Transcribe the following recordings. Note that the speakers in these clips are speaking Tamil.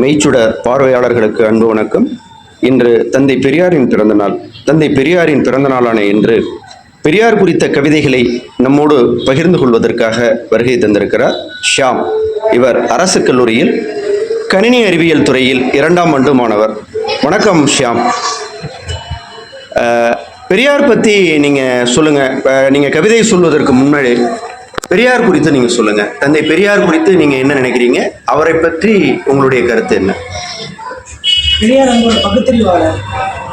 மெய்ச்சுடர் பார்வையாளர்களுக்கு அன்பு வணக்கம். இன்று தந்தை பெரியாரின் பிறந்த நாள். தந்தை பெரியாரின் பிறந்த நாளான இன்று பெரியார் குறித்த கவிதைகளை நம்மோடு பகிர்ந்து கொள்வதற்காக வருகை தந்திருக்கிறார் ஷியாம். இவர் அரசு கல்லூரியில் கணினி அறிவியல் துறையில் இரண்டாம் ஆண்டு மாணவர் வணக்கம் ஷியாம். பெரியார் பற்றி நீங்கள் சொல்லுங்கள் நீங்கள் கவிதை சொல்வதற்கு முன்னாடி பெரியார் குறித்து நீங்கள் சொல்லுங்கள் தந்தை பெரியார் குறித்து நீங்கள் என்ன நினைக்கிறீங்க? அவரை பற்றி உங்களுடைய கருத்து என்ன? பெரியார் வந்து ஒரு பகுத்தறிவாளர்.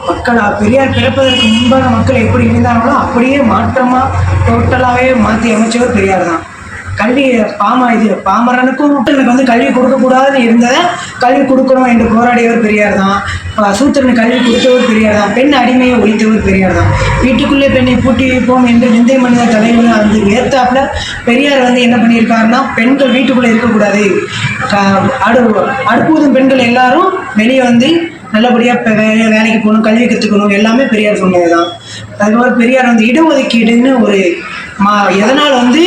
மக்கள் பெரியார் பிறப்பதற்கு முன்பாக மக்கள் எப்படி இருந்தாங்களோ அப்படியே மாற்றமாக டோட்டலாகவே மாற்றி அமைச்சவர் பெரியார் தான். கல்வி பாம இது பாமரனுக்கும் எனக்கு வந்து கல்வி கொடுக்கக்கூடாதுன்னு இருந்ததை கல்வி கொடுக்கணும் என்று போராடியவர் பெரியார் தான் சூத்திரன் கல்வி கொடுத்தவர் பெரியார் தான் பெண் அடிமையை ஒழித்தவர் பெரியார் தான் வீட்டுக்குள்ளே பெண்ணை பூட்டி வைப்போம் என்று விந்தை மனித தலைவர் வந்து ஏத்தாப்புல பெரியார் வந்து என்ன பண்ணியிருக்காருன்னா பெண்கள் வீட்டுக்குள்ளே இருக்கக்கூடாது. க- அடு அடுப்பூதும் பெண்கள் எல்லாரும் வெளியே வந்து நல்லபடியாக வேலை வேலைக்கு போகணும் கல்வி கற்றுக்கணும் எல்லாமே பெரியார் சொன்னது தான் அதுக்கப்புறம் பெரியார் வந்து இடஒதுக்கீடுன்னு ஒரு மா எதனால் வந்து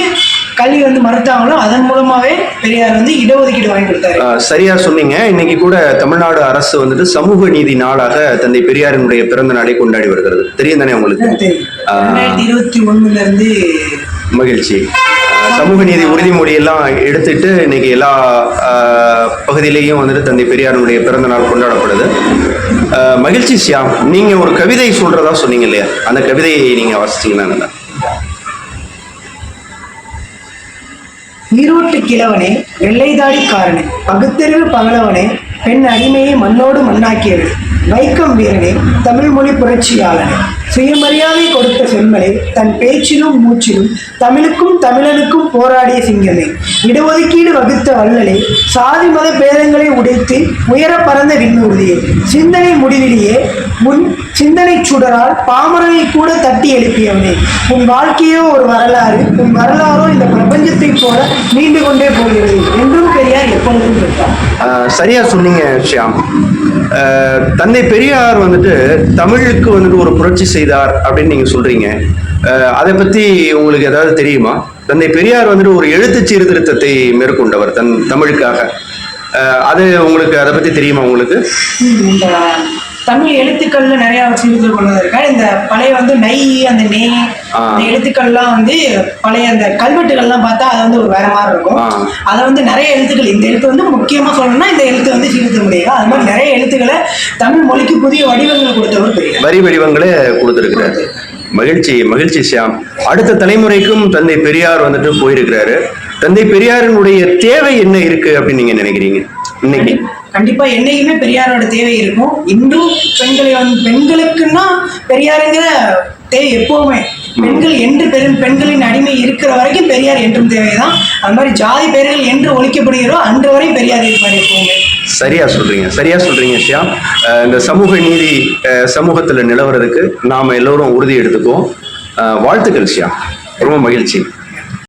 மறுத்தாங்களோ அதன் மூலமாகவே பெரியார் வந்து இடஒதுக்கீடு வாங்கி கொடுத்தாரு. சரியா சொன்னீங்க. இன்னைக்கு கூட தமிழ்நாடு அரசு வந்துட்டு சமூக நீதி நாளாக தந்தை பெரியாரினுடைய பிறந்த நாளை கொண்டாடி வருகிறது. தெரியும் தானே உங்களுக்கு? இருபத்தி ஒண்ணுல இருந்து மகிழ்ச்சி. சமூக நீதி உறுதிமொழி எல்லாம் எடுத்துட்டு இன்னைக்கு எல்லா பகுதியிலையும் வந்துட்டு தந்தை பெரியாருடைய பிறந்த நாள் கொண்டாடப்படுது. மகிழ்ச்சி சியாம் நீங்க ஒரு கவிதை சொல்றதா சொன்னீங்க இல்லையா? அந்த கவிதையை நீங்க வாசிச்சீங்கன்னா ஈரோட்டு கிழவனே வெள்ளைதாடிக்காரனே பகுத்தறிவு பகலவனே பெண் அடிமையை மண்ணோடு மண்ணாக்கியவன் வைக்கம் வீரனே தமிழ் மொழி புரட்சியாளனே. சுயமரியாதை கொடுத்த செம்மலை தன் பேச்சிலும் மூச்சிலும் தமிழுக்கும் தமிழனுக்கும் போராடிய சிங்கமே. இடஒதுக்கீடு வகுத்த வள்ளலே சாதி மத பேதங்களை உடைத்து உயர பறந்த விண்ணூர்தியே. சிந்தனை முடிவிலேயே முன் சிந்தனை சுடரால் பாமரனை கூட தட்டி எழுப்பியவனே. உன் வாழ்க்கையோ ஒரு வரலாறு உன் வரலாறோ இந்த பிரபஞ்சத்தை போல நீண்டு கொண்டே போகிறது என்றும் பெரியார் எப்பொழுதும் இருப்பார் சரியா சொன்னீங்க ஷியாம். தந்தை பெரியார் வந்துட்டு தமிழுக்கு வந்துட்டு ஒரு புரட்சி செய்தார் அப்படின்னு நீங்க சொல்றீங்க. அதை பத்தி உங்களுக்கு ஏதாவது தெரியுமா? தந்தை பெரியார் வந்துட்டு ஒரு எழுத்து சீர்திருத்தத்தை மேற்கொண்டவர் தன் தமிழுக்காக. அது உங்களுக்கு அதை பத்தி தெரியுமா உங்களுக்கு? தமிழ் எழுத்துக்கள்ல நிறைய சீர்திருத்தம் கொண்டு வந்திருக்காரு இந்த பழைய வந்து நை அந்த நே ஆ. அந்த எழுத்துக்கள்லாம் வந்து பழைய அந்த கல்வெட்டுகள்லாம் பார்த்தா அது வந்து ஒரு வேற மாதிரி இருக்கும். அதை வந்து நிறைய எழுத்துக்கள் இந்த எழுத்து வந்து முக்கியமா சொல்லணும்னா இந்த எழுத்து வந்து சீர்திருத்த முடியாது அது மாதிரி நிறைய எழுத்துக்களை தமிழ் மொழிக்கு புதிய வடிவங்கள் கொடுத்தவர் வரி வடிவங்களே கொடுத்திருக்கிறாரு. மகிழ்ச்சி மகிழ்ச்சி ஷியாம். அடுத்த தலைமுறைக்கும் தந்தை பெரியார் வந்துட்டு போயிருக்கிறாரு. தந்தை பெரியாரினுடைய தேவை என்ன இருக்கு அப்படின்னு நீங்க நினைக்கிறீங்க? இன்னைக்கு. கண்டிப்பா என்னைக்குமே பெரியாரோட தேவை இருக்கும். இன்னும் பெண்களை வந்து பெண்களுக்குன்னா பெரியாருங்கிற தேவை எப்பவுமே. பெண்கள் என்று பெரும் பெண்களின் அடிமை இருக்கிற வரைக்கும் பெரியார் என்றும் தேவைதான். அது மாதிரி ஜாதி பெயர்கள் என்று ஒழிக்கப்படுகிறோ அன்று வரை பெரியார் இருப்பார் எப்பவுமே. சரியா சொல்றீங்க. சரியா சொல்றீங்க அஹ் இந்த சமூக நீதி சமூகத்துல நிலவறதுக்கு நாம எல்லோரும் உறுதி எடுத்துக்குவோம். வாழ்த்துக்கள் ஷியாம் ரொம்ப மகிழ்ச்சி.